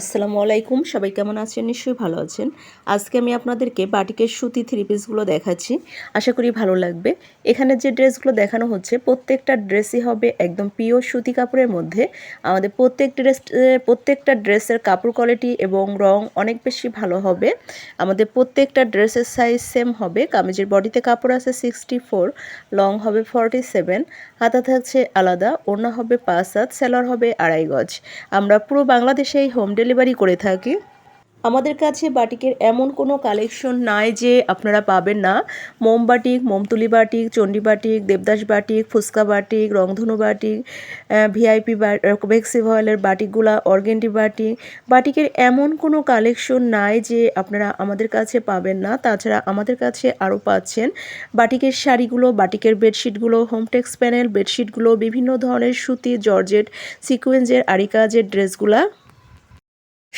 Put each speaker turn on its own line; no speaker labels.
আসসালামু আলাইকুম, সবাই কেমন আছেন? নিশ্চয়ই ভালো আছেন। আজকে আমি আপনাদেরকে বাটিকের সুতি থ্রি পিসগুলো দেখাচ্ছি। আশা করি ভালো লাগবে। এখানে যে ড্রেসগুলো দেখানো হচ্ছে, প্রত্যেকটা ড্রেসই হবে একদম পিওর সুতি কাপড়ের মধ্যে। আমাদের প্রত্যেক ড্রেস, প্রত্যেকটা ড্রেসের কাপড় কোয়ালিটি এবং রং অনেক বেশি ভালো হবে। আমাদের প্রত্যেকটা ড্রেসের সাইজ সেম হবে। কামিজের বডিতে কাপড় আছে সিক্সটি ফোর, লং হবে ফর্টি সেভেন, হাতা থাকছে আলাদা, ওড়না হবে পাঁচ হাত, সেলার হবে আড়াই গজ। আমরা পুরো বাংলাদেশেই হোম ডেলিভারি করে থাকি। আমাদের কাছে বাটিকের এমন কোনো কালেকশন নাই যে আপনারা পাবেন না। মোম বাটিক, মোমতুলি batik, Chandi batik, Devdas batik, fuchka batik, রংধনু বাটিক ভিআইপি ভেক্সি ভয়েলের বাটিকগুলা, অর্গেন্ডি বাটিক। বাটিকের এমন কোনো কালেকশন নাই যে আপনারা আমাদের কাছে পাবেন না। তাছাড়া আমাদের কাছে আরও পাচ্ছেন বাটিকের শাড়িগুলো, বাটিকের বেডশিটগুলো হোমটেক্স প্যানেল, বেডশিটগুলো, বিভিন্ন ধরনের সুতি, জর্জেট, সিকুয়েন্সের আরি কাজের ড্রেসগুলা।